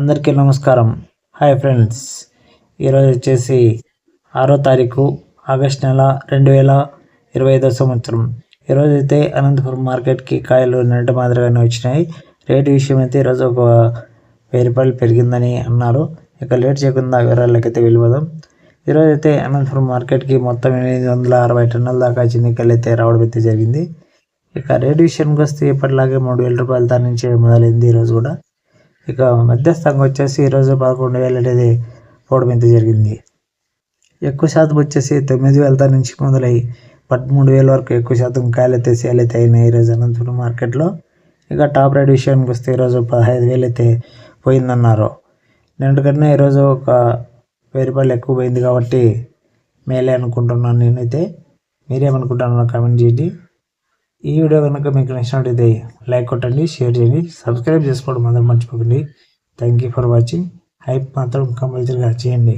అందరికీ నమస్కారం. Hi friends. ఈరోజు వచ్చేసి ఆరో తారీఖు ఆగస్ట్ నెల రెండు వేల ఇరవై ఐదో సంవత్సరం. ఈరోజు అయితే అనంతపురం మార్కెట్కి కాయలు నిన్నటి మాదిరిగానే వచ్చినాయి. రేటు విషయం అయితే ఈరోజు ఒక వెయ్యి రూపాయలు పెరిగిందని అన్నారు. ఇక లేట్ చేయకుండా వివరాలకైతే వెళ్ళిపోదాం. ఈరోజు అయితే అనంతపురం మార్కెట్కి మొత్తం ఎనిమిది వందల అరవై టన్నుల దాకా చిన్నికలు అయితే రావడం అయితే జరిగింది. ఇక రేటు విషయానికి వస్తే ఇప్పటిలాగే మూడు వేల రూపాయల దాని నుంచి మొదలైంది ఈరోజు కూడా. ఇక మధ్యస్థంగా వచ్చేసి ఈరోజు పదకొండు వేలు అనేది పోవడం అయితే జరిగింది. ఎక్కువ శాతం వచ్చేసి తొమ్మిది వేలతో నుంచి మొదలై పదమూడు వేల వరకు ఎక్కువ శాతం కాయలు అయితే సేల్ అయితే అయినాయి ఈరోజు అనంతపురం మార్కెట్లో. ఇక టాప్ రేట్ విషయానికి వస్తే ఈరోజు పదహైదు వేలు అయితే పోయిందన్నారు. నిన్నటికన్నా ఈరోజు ఒక వెయ్యి రూపాయలు ఎక్కువ పోయింది కాబట్టి మేలే అనుకుంటున్నాను నేనైతే. మీరేమనుకుంటున్నారో కామెంట్ చేయండి. ఈ వీడియో కనుక మీకు నచ్చినట్టయితే లైక్ కొట్టండి షేర్ చేయండి సబ్స్క్రైబ్ చేసుకోవడం అందరూ మర్చిపోకండి. Thank you for watching hype మాత్రం కంపల్సరీగా చేయండి.